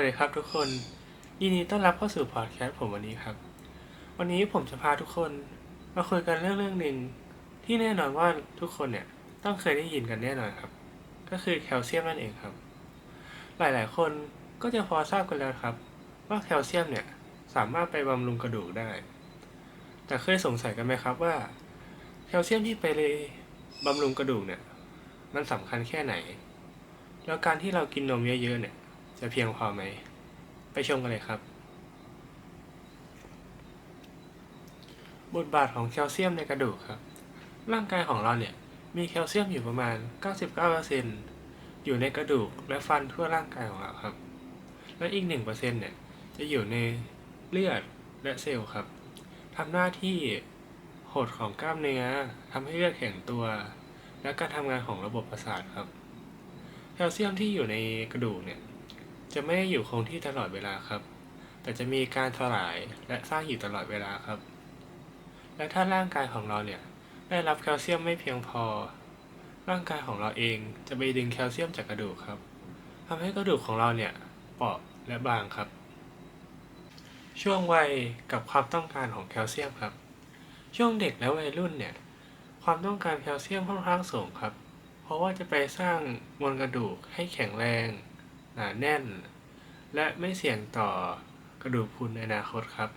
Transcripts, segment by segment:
วัสดีครับทุกคนยินดีต้อนรับเข้าสู่พอดแคสต์ผมวันนี้ครับ วันนี้ผมจะพาทุกคนมาคุยกันเรื่องเรื่องหนึ่งที่แน่นอนว่าทุกคนเนี่ยต้องเคยได้ยินกันแน่นอนครับ ก็คือแคลเซียมนั่นเองครับ หลายๆ คนก็จะพอทราบกันแล้วครับ ว่าแคลเซียมเนี่ยสามารถไปบำรุงกระดูกได้ แต่เคยสงสัยกันไหมครับว่า แคลเซียมที่ไปเลยบำรุงกระดูกเนี่ยมันสำคัญแค่ไหน แล้วการที่เรากินนมเยอะๆเนี่ย จะเพียงพอไหม ไปชมกันเลยครับบทบาทของแคลเซียมในกระดูกครับ ร่างกายของเราเนี่ยมีแคลเซียมอยู่ประมาณ 99%อยู่ในกระดูกและฟันทั่วร่างกายของเราครับ และอีก 1%เนี่ยจะอยู่ในเลือดและเซลล์ครับทำหน้าที่หดของกล้ามเนื้อทำให้เลือดแข็งตัว และการทำงานของระบบประสาทครับ แคลเซียมที่อยู่ในกระดูกเนี่ย จะไม่ได้อยู่คงที่ตลอดเวลาครับ แต่จะมีการสลายและสร้างอยู่ตลอดเวลาครับ และถ้าร่างกายของเราเนี่ยได้รับแคลเซียมไม่เพียงพอ ร่างกายของเราเองจะไปดึงแคลเซียมจากกระดูกครับทำให้กระดูกของเราเนี่ยเปราะและบางครับ ช่วงวัยกับความต้องการของแคลเซียมครับ ช่วงเด็กและวัยรุ่นเนี่ยความต้องการแคลเซียมค่อนข้างสูงครับ เพราะว่าจะไปสร้างมวลกระดูกให้แข็งแรง หนาแน่น และไม่เสี่ยงต่อกระดูกพรุนในอนาคตครับ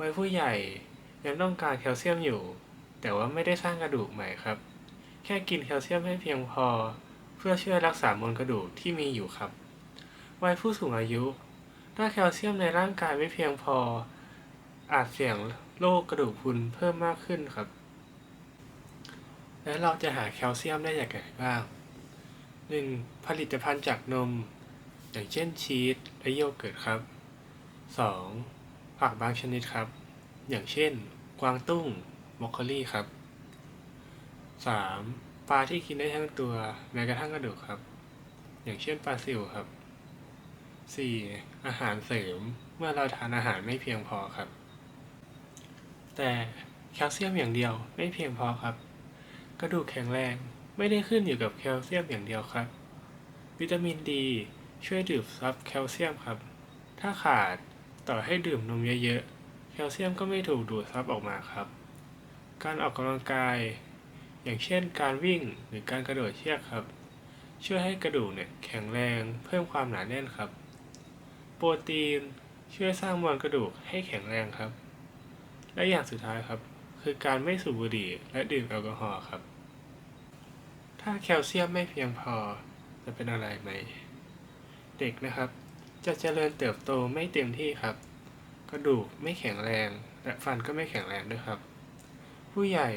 วัยผู้ใหญ่ยังต้องการแคลเซียมอยู่ แต่ว่าไม่ได้สร้างกระดูกใหม่ครับ แค่กินแคลเซียมให้เพียงพอ เพื่อช่วยรักษามวลกระดูกที่มีอยู่ครับวัยผู้สูงอายุ ถ้าแคลเซียมในร่างกายไม่เพียงพอ อาจเสี่ยงโรคกระดูกพรุนเพิ่มมากขึ้นครับ และเราจะหาแคลเซียมได้จากไหนบ้าง 1. ผลิตภัณฑ์จากนม อย่างเช่นชีสและโยเกิร์ตครับ 2. ผักบางชนิดครับ อย่างเช่น กวางตุ้งบรอกโคลี่ครับ 3. ปลาที่กินได้ทั้งตัวแม้กระทั่งกระดูกครับ อย่างเช่นปลาซิวครับ 4. อาหารเสริมเมื่อเราทานอาหารไม่เพียงพอครับ แต่แคลเซียมอย่างเดียวไม่เพียงพอครับ กระดูกแข็งแรงไม่ได้ขึ้นอยู่กับแคลเซียมอย่างเดียวครับ วิตามินดี ช่วยดูดซับแคลเซียมครับ ถ้าขาดต่อให้ดื่มนมเยอะๆ แคลเซียมก็ไม่ถูกดูดซับออกมาครับ การออกกำลังกาย อย่างเช่นการวิ่งหรือการกระโดดเชือกครับ ช่วยให้กระดูกเนี่ยแข็งแรงเพิ่มความหนาแน่นครับ โปรตีนช่วยสร้างมวลกระดูกให้แข็งแรงครับ และอย่างสุดท้ายครับ คือการไม่สูบบุหรี่และดื่มแอลกอฮอล์ครับ ถ้าแคลเซียมไม่เพียงพอจะเป็นอะไรไหม เด็กนะครับ จะเจริญเติบโตไม่เต็มที่ครับ กระดูกไม่แข็งแรง และฟันก็ไม่แข็งแรงด้วยครับ ผู้ใหญ่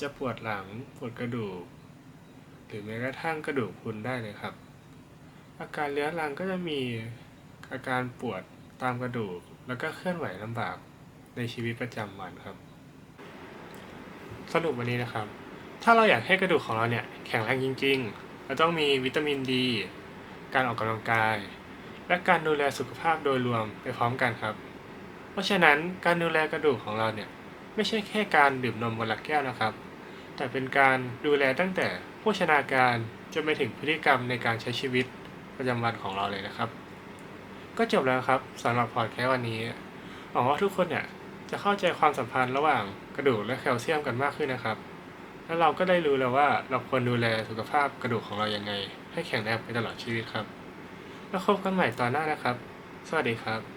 จะปวดหลังปวดกระดูก หรือแม้กระทั่งกระดูกพุนได้เลยครับ อาการเรื้อรังก็จะมีอาการปวดตามกระดูก แล้วก็เคลื่อนไหวลำบากในชีวิตประจำวันครับ สรุปวันนี้นะครับ ถ้าเราอยากให้กระดูกของเราเนี่ยแข็งแรงจริง ๆ เราต้องมีวิตามินดี การออกกำลังกาย และการดูแลสุขภาพโดยรวมไปพร้อมกันครับ เพราะฉะนั้นการดูแลกระดูกของเราเนี่ยไม่ใช่แค่การดื่มนมวันละแก้วนะครับ แต่เป็นการดูแลตั้งแต่โภชนาการจนไปถึงพฤติกรรมในการใช้ชีวิตประจำวันของเราเลยนะครับ ก็จบแล้วครับสำหรับพอดแคสต์วันนี้หวังว่าทุกคนเนี่ยจะเข้าใจความสัมพันธ์ระหว่างกระดูกและแคลเซียมกันมากขึ้นนะครับ แล้วเราก็ได้รู้แล้วว่าเราควรดูแลสุขภาพกระดูกของเรายังไง ให้แข็งแรงไปตลอดชีวิตครับ แล้วพบกันใหม่ตอนหน้านะครับ สวัสดีครับ